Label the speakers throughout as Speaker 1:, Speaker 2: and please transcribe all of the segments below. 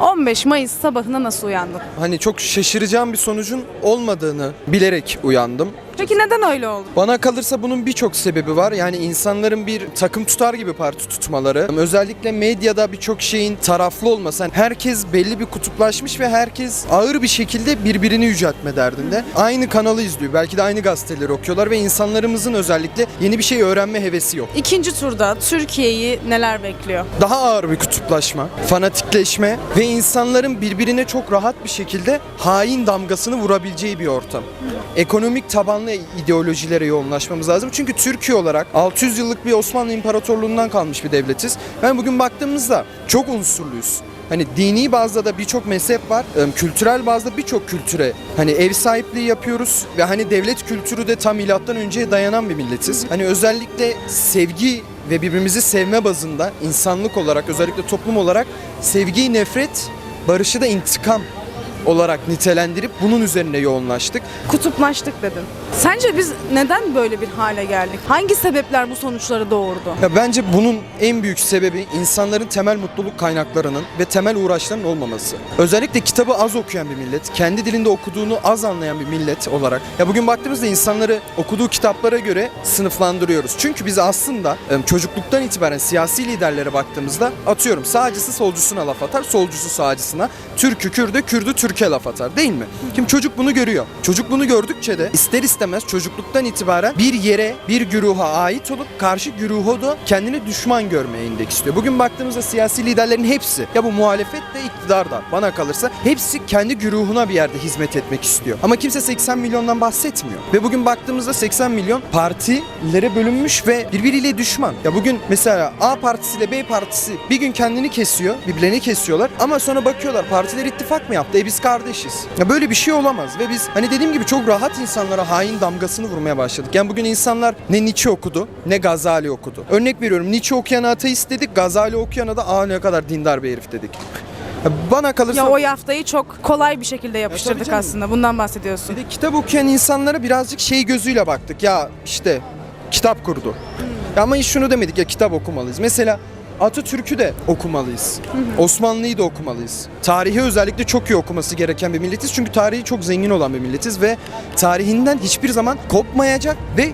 Speaker 1: 15 Mayıs sabahına nasıl uyandın?
Speaker 2: Hani çok şaşıracağım bir sonucun olmadığını bilerek uyandım.
Speaker 1: Peki neden öyle oldu?
Speaker 2: Bana kalırsa bunun birçok sebebi var. Yani insanların bir takım tutar gibi parti tutmaları. Özellikle medyada birçok şeyin taraflı olması. Yani herkes belli bir kutuplaşmış ve herkes ağır bir şekilde birbirini yüceltme derdinde. Aynı kanalı izliyor. Belki de aynı gazeteleri okuyorlar ve insanlarımızın özellikle yeni bir şey öğrenme hevesi yok.
Speaker 1: İkinci turda Türkiye'yi neler bekliyor?
Speaker 2: Daha ağır bir kutuplaşma, fanatikleşme ve insanların birbirine çok rahat bir şekilde hain damgasını vurabileceği bir ortam. Ekonomik tabanlı ideolojilere yoğunlaşmamız lazım. Çünkü Türkiye olarak 600 yıllık bir Osmanlı İmparatorluğundan kalmış bir devletiz. Yani bugün baktığımızda çok unsurluyuz. Hani dini bazda da birçok mezhep var. Kültürel bazda birçok kültüre hani ev sahipliği yapıyoruz ve hani devlet kültürü de tam milattan önceye dayanan bir milletiz. Hani özellikle sevgi ve birbirimizi sevme bazında insanlık olarak özellikle toplum olarak sevgiyi nefret, barışı da intikam olarak nitelendirip bunun üzerine yoğunlaştık.
Speaker 1: Kutuplaştık dedin. Sence biz neden böyle bir hale geldik? Hangi sebepler bu sonuçları doğurdu?
Speaker 2: Ya bence bunun en büyük sebebi insanların temel mutluluk kaynaklarının ve temel uğraşlarının olmaması. Özellikle kitabı az okuyan bir millet, kendi dilinde okuduğunu az anlayan bir millet olarak. Ya bugün baktığımızda insanları okuduğu kitaplara göre sınıflandırıyoruz. Çünkü biz aslında çocukluktan itibaren siyasi liderlere baktığımızda atıyorum sağcısı solcusuna laf atar, solcusu sağcısına, Türk'ü Kürd'e, Kürd'ü Türk'e laf atar değil mi? Şimdi çocuk bunu görüyor. Çocuk bunu gördükçe de ister istemez çocukluktan itibaren bir yere, bir güruha ait olup karşı güruha da kendini düşman görmeye indek istiyor. Bugün baktığımızda siyasi liderlerin hepsi ya bu muhalefet de iktidar da bana kalırsa hepsi kendi güruhuna bir yerde hizmet etmek istiyor. Ama kimse 80 milyondan bahsetmiyor. Ve bugün baktığımızda 80 milyon partilere bölünmüş ve birbiriyle düşman. Ya bugün mesela A partisiyle B partisi bir gün kendini kesiyor, birbirlerini kesiyorlar ama sonra bakıyorlar partiler ittifak mı yaptı? E biz kardeşiz. Ya böyle bir şey olamaz ve biz hani dediğim gibi çok rahat insanlara hain damgasını vurmaya başladık. Yani bugün insanlar ne Nietzsche okudu ne Gazali okudu. Örnek veriyorum Nietzsche okuyana ateist dedik, Gazali okuyana da aa ne kadar dindar bir herif dedik. Ya bana kalırsa
Speaker 1: Ya o yaftayı çok kolay bir şekilde yapıştırdık
Speaker 2: canım.
Speaker 1: aslında. Bundan bahsediyorsun.
Speaker 2: Bir de kitap okuyan insanlara birazcık şey gözüyle baktık. Ya işte kitap kurdu. Ya ama hiç şunu demedik ya kitap okumalıyız. Mesela Atatürk'ü de okumalıyız. Osmanlı'yı da okumalıyız. Tarihi özellikle çok iyi okuması gereken bir milletiz. Çünkü tarihi çok zengin olan bir milletiz ve tarihinden hiçbir zaman kopmayacak ve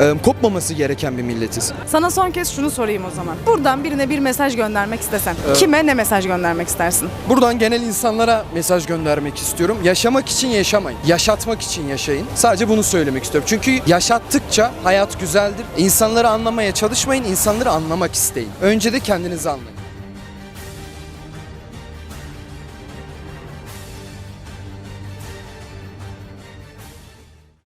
Speaker 2: e, kopmaması gereken bir milletiz.
Speaker 1: Sana son kez şunu sorayım o zaman. Buradan birine bir mesaj göndermek istesen. Kime ne mesaj göndermek istersin?
Speaker 2: Buradan genel insanlara mesaj göndermek istiyorum. Yaşamak için yaşamayın. Yaşatmak için yaşayın. Sadece bunu söylemek istiyorum. Çünkü yaşattıkça hayat güzeldir. İnsanları anlamaya çalışmayın, insanları anlamak isteyin. Önce de kendinizi anlayın.